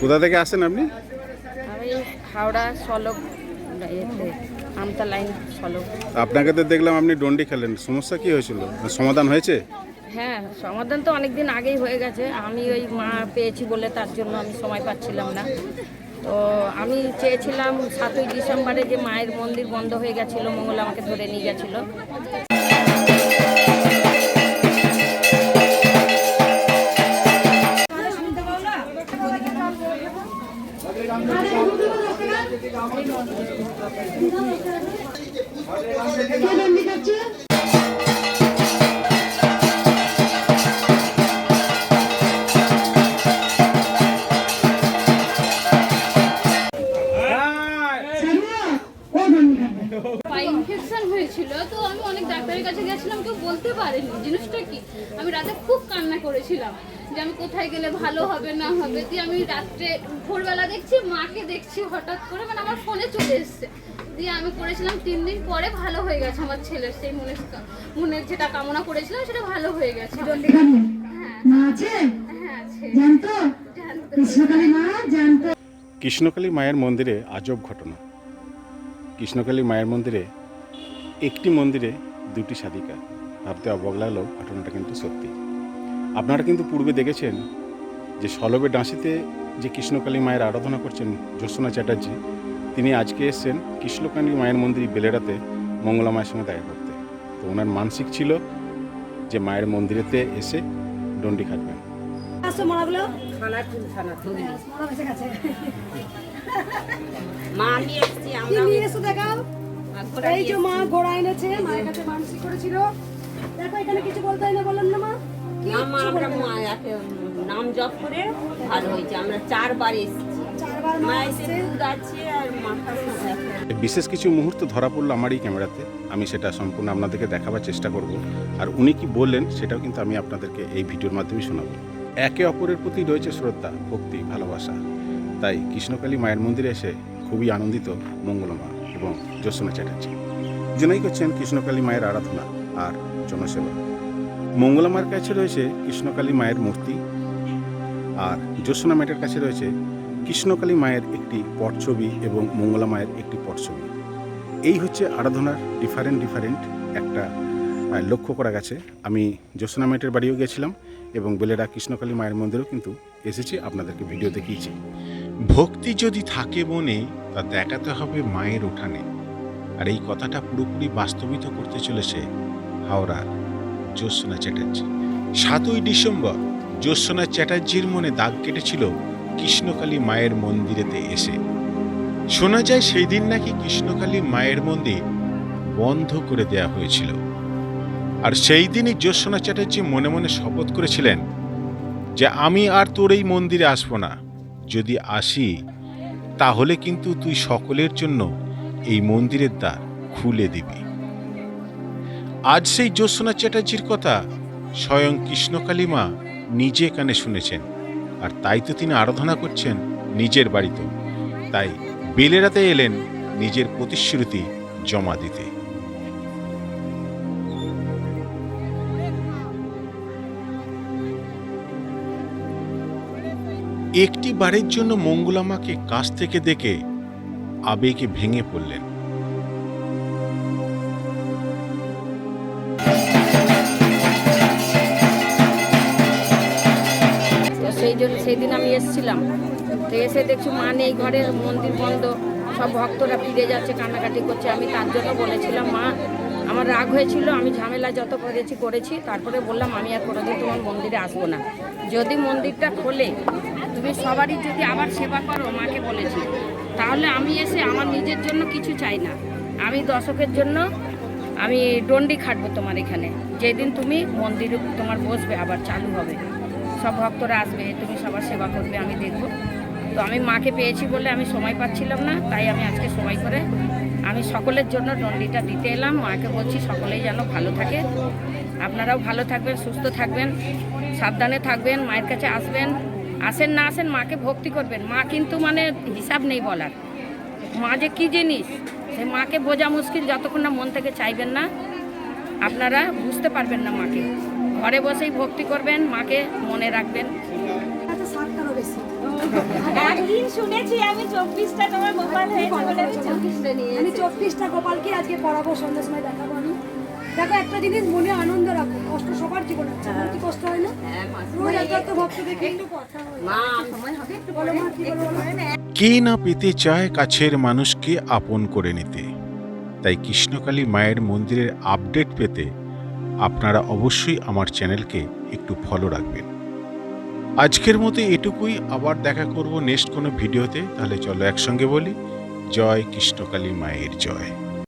কোথা থেকে আসেন আপনি? আমি হাওড়া সলক আমতা লাইন সলক। আপনাকে তো দেখলাম আপনি ডন্ডি খেলেন। সমস্যা কি হয়েছিল? সমাধান হয়েছে? হ্যাঁ সমাধান তো অনেক দিন আগেই হয়ে গেছে। আমি ওই মা পেয়েছি বলে তার জন্য আমি সময় পাচ্ছিলাম না। তো আমি চেয়েছিলাম সাতই ডিসেম্বরে যে মায়ের মন্দির বন্ধ হয়ে গেছিল মঙ্গল আমাকে ধরে নিয়ে গেছিল। পায়ে অনেক ডাক্তারের কাছে গেছিলাম কেউ বলতে পারেনি। জিনিসটা কি? আমি রাতে খুব কান্না করেছিলাম যে আমি কোথায় গেলে ভালো হবে না হবে। দিয়ে আমি রাত্রে ভোরবেলা দেখছি মাকে দেখছি হঠাৎ করে মানে আমার ফোনে চলে এসছে। দিয়ে আমি করেছিলাম তিন দিন পরে ভালো হয়ে গেছে আমার ছেলের সেই মনে মনের যেটা কামনা করেছিলাম সেটা ভালো হয়ে গেছে। হ্যাঁ। হ্যাঁ আছে। জানতো? জানতো। কৃষ্ণকালী মা জানতো? কৃষ্ণকালী মায়ের মন্দিরে আজব ঘটনা। কৃষ্ণকালী মায়ের মন্দিরে একটি মন্দিরে দুটি সাধিকা। ভাবতে অবাক লাগলেও ঘটনাটা কিন্তু সত্যি। আপনারা কিন্তু পূর্বে দেখেছেন যে সলবে ডাঁসিতে যে কৃষ্ণকালী মায়ের আরাধনা করছেন জ্যোৎস্না চ্যাটার্জি তিনি আজকে এসেছেন কৃষ্ণকালী মায়ের মন্দির বেলেরাতে মঙ্গলা মায়ের সঙ্গে দেখা করতে। তো ওনার মানসিক ছিল যে মায়ের মন্দিরেতে এসে ডন্ডি খাটবেন। গেছে। মা আমি এসেছি কি নিয়ে এসো দেখাও। এই যে মা ঘোড়া এনেছে মায়ের কাছে মানসিক করেছিল। দেখো এখানে কিছু বলতে হয় না বললাম না মা? আমরা মায়াকে নাম জপ করে ভালো হয়েছে। আমরা চারবার এসেছি। বিশেষ কিছু মুহূর্ত ধরা পড়ল আমারই ক্যামেরাতে। আমি সেটা সম্পূর্ণ আপনাদেরকে দেখাবার চেষ্টা করব। আর উনি কি বললেন সেটাও কিন্তু আমি আপনাদেরকে এই ভিডিওর মাধ্যমে শোনাবো। একে অপরের প্রতি রয়েছে শ্রদ্ধা ভক্তি ভালোবাসা। তাই কৃষ্ণকালী মায়ের মন্দিরে এসে খুবই আনন্দিত মঙ্গলমা। এবং জ্যোৎস্না চ্যাটার্জি। দুজনেই করছেন কৃষ্ণকালী মায়ের আরাধনা আর জনসেবা। মঙ্গলমার কাছে রয়েছে কৃষ্ণকালী মায়ের মূর্তি আর জ্যোৎস্না ম্যাটের কাছে রয়েছে কৃষ্ণকালী মায়ের একটি পটছবি এবং মঙ্গলা মায়ের একটি পটছবি। এই হচ্ছে আরাধনার ডিফারেন্ট ডিফারেন্ট একটা লক্ষ্য করা গেছে। আমি জ্যোৎস্না ম্যাটের বাড়িও গেছিলাম এবং বেলেরা কৃষ্ণকালী মায়ের মন্দিরেও কিন্তু এসেছি, আপনাদেরকে ভিডিও দেখিয়েছি। ভক্তি যদি থাকে মনে তা দেখাতে হবে মায়ের উঠানে। আর এই কথাটা পুরোপুরি বাস্তবিত করতে চলেছে হাওড়ার জ্যোৎস্না চ্যাটার্জি। সাতই ডিসেম্বর জ্যোৎস্না চ্যাটার্জির মনে দাগ কেটেছিল কৃষ্ণকালী মায়ের মন্দিরেতে এসে। শোনা যায় সেই দিন নাকি কৃষ্ণকালী মায়ের মন্দির বন্ধ করে দেয়া হয়েছিল। আর সেই দিনই জ্যোৎস্না চ্যাটার্জি মনে মনে শপথ করেছিলেন যে আমি আর তোর এই মন্দিরে আসব না। যদি আসি তাহলে কিন্তু তুই সকলের জন্য এই মন্দিরের দ্বার খুলে দিবি। আজ সেই জ্যোৎসনা চ্যাটার্জির কথা স্বয়ং কৃষ্ণকালী মা নিজে কানে শুনেছেন আর তাই তো তিনি আরাধনা করছেন নিজের বাড়িতে তাই বেলেরাতে এলেন নিজের প্রতিশ্রুতি জমা দিতে। একটি বারের জন্য মঙ্গলামাকে কাছ থেকে দেখে আবেগে ভেঙে পড়লেন। সেই জন্য সেই দিন আমি এসেছিলাম। তো এসে দেখছি মা নেই, ঘরে মন্দির বন্ধ। সব ভক্তরা ফিরে যাচ্ছে, কান্নাকাটি করছে। আমি তার জন্য বলেছিলাম, মা আমার রাগ হয়েছিল, আমি ঝামেলা যত করেছি করেছি। তারপরে বললাম, আমি আর কোনোদিন তোমার মন্দিরে আসব না। যদি মন্দিরটা খোলে, তুমি সবারই যদি আবার সেবা করো, মাকে বলেছি। তাহলে আমি এসে আমার নিজের জন্য কিছু চাই না। আমি দর্শকের জন্য, আমি ডন্ডি খাটবো তোমার এখানে। যেদিন তুমি মন্দিরে তোমার বসবে, আবার চালু হবে। সব ভক্তরা আসবে, তুমি সবার সেবা করবে, আমি দেখব। তো আমি মাকে পেয়েছি বলে আমি সময় পাচ্ছিলাম না, তাই আমি আজকে সময় করে আমি সকলের জন্য ডন্ডিটা দিতে এলাম। মাকে বলছি সকলেই যেন ভালো থাকে। আপনারাও ভালো থাকবেন, সুস্থ থাকবেন, সাবধানে থাকবেন, মায়ের কাছে আসবেন। আসেন না আসেন, মাকে ভক্তি করবেন। মা কিন্তু মানে হিসাব নেই বলার। মা যে কী জিনিস? সে মাকে বোঝা মুশকিল, যতক্ষণ না মন থেকে চাইবেন না, আপনারা বুঝতে পারবেন না মাকে। ঘরে বসেই ভক্তি করবেন, মাকে মনে রাখবেন। এত সাতটারও বেশি। একদিন শুনেছি আমি চব্বিশটা তোমার গোপাল আমি চব্বিশটা গোপালকে আজকে পড়াবো সন্ধ্যার সময় দেখাবো আমি। দেখো একটা জিনিস মনে আনন্দ রাখো কষ্ট সবার জীবনে আছে। কি কষ্ট হয় না? হ্যাঁ রোজ এত এত ভক্ত দেখে একটু কথা হয়। মা সময় হবে একটু বলো মা কি বলো? কে না পেতে চায় কাছের মানুষকে আপন করে নিতে? তাই কৃষ্ণকালী মায়ের মন্দিরের আপডেট পেতে আপনারা অবশ্যই আমার চ্যানেলকে একটু ফলো রাখবেন। আজকের মতো এটুকুই। আবার দেখা করব নেক্সট কোনো ভিডিওতে। তাহলে চলো একসঙ্গে বলি, জয় কৃষ্ণকালী মায়ের জয়।